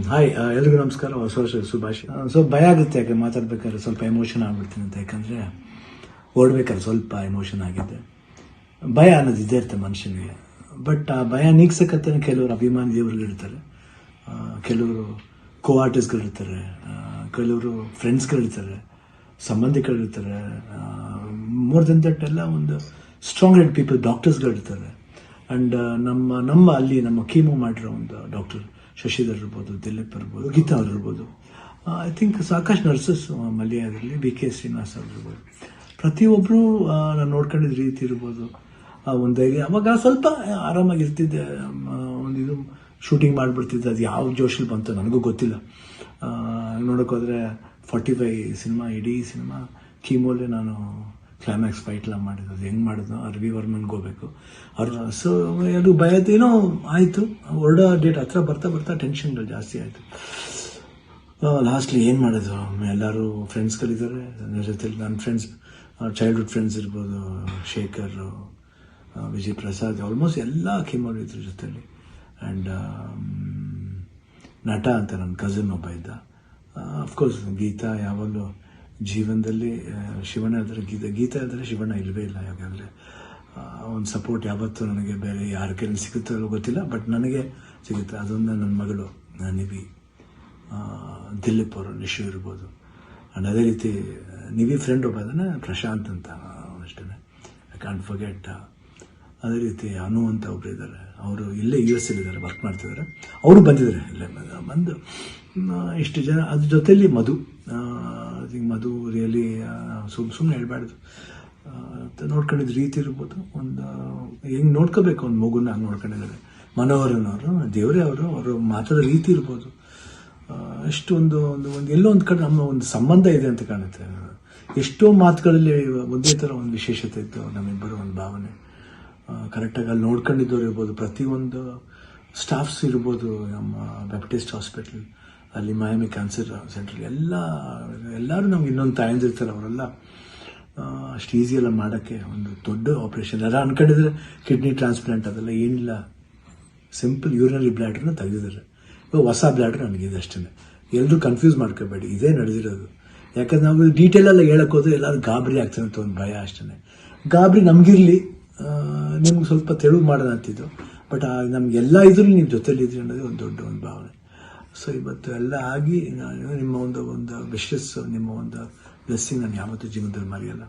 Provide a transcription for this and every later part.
Hi ಎಲ್ರಿಗೂ ನಮಸ್ಕಾರ. ಹೊಸ ವರ್ಷ ಶುಭಾಶಯ. ಸೊ ಭಯ ಆಗುತ್ತೆ ಯಾಕೆ ಮಾತಾಡ್ಬೇಕಾದ್ರೆ ಸ್ವಲ್ಪ ಎಮೋಷನ್ ಆಗ್ಬಿಡ್ತೀನಿ ಅಂತ. ಯಾಕಂದರೆ ಓಡ್ಬೇಕಾದ್ರೆ ಸ್ವಲ್ಪ ಎಮೋಷನ್ ಆಗಿದೆ. ಭಯ ಅನ್ನೋದು ಇದ್ದೇ ಇರುತ್ತೆ ಮನುಷ್ಯನಿಗೆ. ಬಟ್ ಆ ಭಯ ನೀಗ್ಸಕ್ಕಂತಾನೆ ಕೆಲವರು ಅಭಿಮಾನಿ ದೇವರುಗಳಿರ್ತಾರೆ ಕೆಲವರು ಕೋ ಆರ್ಟಿಸ್ಟ್ಗಳಿರ್ತಾರೆ ಕೆಲವರು ಫ್ರೆಂಡ್ಸ್ಗಳಿರ್ತಾರೆ ಸಂಬಂಧಿಕರಿರ್ತಾರೆ ಮೋರ್ ದೆನ್ ದಟ್ ಎಲ್ಲ ಒಂದು ಸ್ಟ್ರಾಂಗ್ ಹೆಡ್ ಪೀಪಲ್ ಡಾಕ್ಟರ್ಸ್ಗಳಿರ್ತಾರೆ ಆ್ಯಂಡ್ ನಮ್ಮ ನಮ್ಮ ಅಲ್ಲಿ ನಮ್ಮ ಕೀಮೋ ಮಾಡಿರೋ ಒಂದು ಡಾಕ್ಟರ್ ಶಶಿಧರ್ ಇರ್ಬೋದು, ದಿಲೀಪ್ ಇರ್ಬೋದು, ಗೀತಾ ಅವ್ರು ಇರ್ಬೋದು. ಐ ಥಿಂಕ್ ಸಾಕಷ್ಟು ನರ್ಸಸ್ ಮಲ್ಯಾದಲ್ಲಿ ಬಿ ಕೆ ಶ್ರೀನಿವಾಸ್ ಅವ್ರು ಇರ್ಬೋದು. ಪ್ರತಿಯೊಬ್ಬರು ನಾನು ನೋಡ್ಕೊಂಡಿದ್ದ ರೀತಿ ಇರ್ಬೋದು. ಒಂದು ಧೈರ್ಯ ಅವಾಗ ಸ್ವಲ್ಪ ಆರಾಮಾಗಿರ್ತಿದ್ದೆ ಒಂದಿದು ಒಂದು ಇದು ಶೂಟಿಂಗ್ ಮಾಡಿಬಿಡ್ತಿದ್ದೆ. ಅದು ಯಾವ ಜೋಶಲ್ಲಿ ಬಂತು ನನಗೂ ಗೊತ್ತಿಲ್ಲ. ನೋಡೋಕ್ಕೋದ್ರೆ ಫಾರ್ಟಿ ಫೈ ಸಿನಿಮಾ ಇಡೀ ಸಿನಿಮಾ ಕೀಮೋಲೆ ನಾನು ಕ್ಲೈಮ್ಯಾಕ್ಸ್ ಫೈಟ್ ಎಲ್ಲ ಮಾಡಿದ್ದು. ಅದು ಹೆಂಗೆ ಮಾಡಿದ್ನು ಅರ್ವಿ ವರ್ಮನ್ಗೆ ಹೋಗ್ಬೇಕು. ಅವ್ರು ಸೊ ಅದು ಭಯದೇನೋ ಆಯಿತು. ಹೊರಡೋ ಡೇಟ್ ಹತ್ರ ಬರ್ತಾ ಬರ್ತಾ ಟೆನ್ಷನ್ಗಳು ಜಾಸ್ತಿ ಆಯಿತು. ಲಾಸ್ಟ್ಲಿ ಏನು ಮಾಡಿದ್ರು? ಎಲ್ಲರೂ ಫ್ರೆಂಡ್ಸ್ಗಳಿದ್ದಾರೆ ನನ್ನ ಜೊತೆಲಿ ನನ್ನ ಫ್ರೆಂಡ್ಸ್ ಚೈಲ್ಡ್ಹುಡ್ ಫ್ರೆಂಡ್ಸ್ ಇರ್ಬೋದು. ಶೇಖರ್ ವಿಜಯ್ ಪ್ರಸಾದ್ ಆಲ್ಮೋಸ್ಟ್ ಎಲ್ಲ ಕೀಮೋರು ಇದ್ರ ಜೊತೆಲಿ. ಆ್ಯಂಡ್ ನಟ ಅಂತ ನನ್ನ ಕಸಿನ್ ಒಬ್ಬ ಇದ್ದ. ಅಫ್ಕೋರ್ಸ್ ಗೀತಾ ಯಾವಾಗಲೂ ಜೀವನದಲ್ಲಿ ಶಿವಣ್ಣ ಆದರೆ ಗೀತೆ ಗೀತೆ ಆದರೆ ಶಿವಣ್ಣ ಇಲ್ಲವೇ ಇಲ್ಲ, ಯಾಕಂದರೆ ಒಂದು ಸಪೋರ್ಟ್ ಯಾವತ್ತೂ ನನಗೆ ಬೇರೆ ಯಾರ ಕೈಲಿ ಸಿಗುತ್ತೋ ಗೊತ್ತಿಲ್ಲ ಬಟ್ ನನಗೆ ಸಿಗುತ್ತೆ. ಅದೊಂದು ನನ್ನ ಮಗಳು ನಿವಿ ದಿಲೀಪ್ ಅವರು, ನಿಶು ಇರ್ಬೋದು. ಆ್ಯಂಡ್ ಅದೇ ರೀತಿ, ನಿವಿ ಫ್ರೆಂಡ್ ಒಬ್ಬ ಅದನ್ನು ಪ್ರಶಾಂತ್ ಅಂತ ಅಷ್ಟೇ. ಐ ಕಾಂಟ್ ಫರ್ಗೆಟ್ ಅದೇ ರೀತಿ ಅನು ಅಂತ ಒಬ್ರು ಇದ್ದಾರೆ. ಅವರು ಇಲ್ಲೇ ಯು ಎಸ್ ಇದ್ದಾರೆ ವರ್ಕ್ ಮಾಡ್ತಿದ್ದಾರೆ. ಅವರು ಬಂದಿದ್ದಾರೆ, ಇಲ್ಲೇ ಬಂದು. ಇಷ್ಟು ಜನ, ಅದ್ರ ಜೊತೆಯಲ್ಲಿ ಮಧು. ಥಿಂಕ್ ಮಧು ರಿಯಲಿ ಸುಮ್ ಸುಮ್ಮನೆ ಹೇಳ್ಬಾರ್ದು. ನೋಡ್ಕೊಂಡಿದ್ದು ರೀತಿ ಇರ್ಬೋದು. ಒಂದು ಹೆಂಗೆ ನೋಡ್ಕೋಬೇಕು ಒಂದು ಮಗುನ ಹಂಗೆ ನೋಡ್ಕೊಂಡಿದ್ದಾರೆ ಮನೋಹರನ್ ಅವರು ದೇವರೇ ಅವರು ಅವರು ಮಾತಾಡೋ ರೀತಿ ಇರ್ಬೋದು. ಅಷ್ಟೊಂದು ಒಂದು ಒಂದು ಎಲ್ಲೋ ಒಂದು ಕಡೆ ನಮ್ಮ ಒಂದು ಸಂಬಂಧ ಇದೆ ಅಂತ ಕಾಣುತ್ತೆ. ಎಷ್ಟೋ ಮಾತುಗಳಲ್ಲಿ ಒಂದೇ ಥರ ಒಂದು ವಿಶೇಷತೆ ಇತ್ತು ನಮ್ಮಿಬ್ಬರು ಒಂದು ಭಾವನೆ. ಕರೆಕ್ಟಾಗಿ ಅಲ್ಲಿ ನೋಡ್ಕೊಂಡಿದ್ದವ್ರು ಇರ್ಬೋದು. ಪ್ರತಿಯೊಂದು ಸ್ಟಾಫ್ಸ್ ಇರ್ಬೋದು ನಮ್ಮ ಬ್ಯಾಪ್ಟಿಸ್ಟ್ ಹಾಸ್ಪಿಟಲ್ ಅಲ್ಲಿ ಮಾಯಾಮಿ ಕ್ಯಾನ್ಸರ್ ಸೆಂಟರ್ ಎಲ್ಲ, ಎಲ್ಲರೂ ನಮ್ಗೆ ಇನ್ನೊಂದು ತಾಯಂದಿರ್ತಾರೆ ಅವರೆಲ್ಲ. ಅಷ್ಟು ಈಸಿ ಎಲ್ಲ ಮಾಡೋಕ್ಕೆ ಒಂದು ದೊಡ್ಡ ಆಪ್ರೇಷನ್ ಎಲ್ಲ ಅನ್ಕೊಂಡಿದ್ರೆ ಕಿಡ್ನಿ ಟ್ರಾನ್ಸ್ಪ್ಲಾಂಟ್ ಅದೆಲ್ಲ ಏನಿಲ್ಲ. ಸಿಂಪಲ್ ಯೂರಿನರಿ ಬ್ಲ್ಯಾಡ್ರನ್ನ ತೆಗೆದಿದ್ದಾರೆ. ಇವಾಗ ಹೊಸ ಬ್ಲ್ಯಾಡ್ರ್ ನನಗಿದೆ ಅಷ್ಟೇ ಎಲ್ಲರೂ ಕನ್ಫ್ಯೂಸ್ ಮಾಡ್ಕೋಬೇಡಿ. ಇದೇ ನಡೆದಿರೋದು. ಯಾಕಂದ್ರೆ ನಾವು ಡೀಟೇಲ್ ಎಲ್ಲ ಹೇಳಕ್ಕೆ ಹೋದ್ರೆ ಎಲ್ಲರೂ ಗಾಬರಿ ಆಗ್ತದೆ ಅಂತ ಒಂದು ಭಯ ಅಷ್ಟೇ ಗಾಬರಿ ನಮಗಿರಲಿ. ನಿಮ್ಗೆ ಸ್ವಲ್ಪ ತೆಳು ಮಾಡೋಣ ಅಂತಿದ್ದು. ಬಟ್ ನಮ್ಗೆಲ್ಲ ಇದ್ರೂ ನೀವು ಜೊತೆಲಿದ್ರಿ ಅನ್ನೋದೇ ಒಂದು ದೊಡ್ಡ ಒಂದು ಭಾವನೆ. ಸೊ ಇವತ್ತು ಎಲ್ಲ ಆಗಿ ನಾನು ನಿಮ್ಮ ಒಂದು ಒಂದು ವಿಶಸ್ ನಿಮ್ಮ ಒಂದು ಬ್ಲೆಸ್ಸಿಂಗ್ ನಾನು ಯಾವತ್ತೂ ಜೀವನದಲ್ಲಿ ಮರೆಯಲ್ಲ.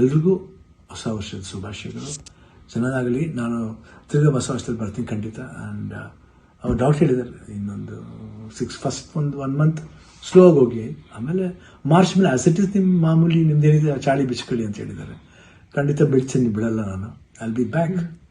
ಎಲ್ರಿಗೂ ಹೊಸ ವರ್ಷದ ಶುಭಾಶಯಗಳು. ಚೆನ್ನಾಗಲಿ ನಾನು ತಿರ್ಗಿ ಹೊಸ ವರ್ಷದಲ್ಲಿ ಬರ್ತೀನಿ ಖಂಡಿತ. ಆ್ಯಂಡ್ ಅವ್ರು ಡೌಟ್ ಹೇಳಿದ್ದಾರೆ. ಇನ್ನೊಂದು ಸಿಕ್ಸ್ ಫಸ್ಟ್ ಒಂದು ಒನ್ ಮಂತ್ ಸ್ಲೋ ಆಗಿ ಹೋಗಿ. ಆಮೇಲೆ ಮಾರ್ಚ್ ಮೇಲೆ ಆಸ್ ಇಟ್ ನಿಮ್ಮ ಮಾಮೂಲಿ ನಿಮ್ದೇನಿದೆ ಚಾಳಿ ಬಿಚ್ಕೊಳ್ಳಿ ಅಂತ ಹೇಳಿದ್ದಾರೆ. ಖಂಡಿತ ಬಿಡ್ತೀನಿ, ಬಿಡಲ್ಲ ನಾನು. I be back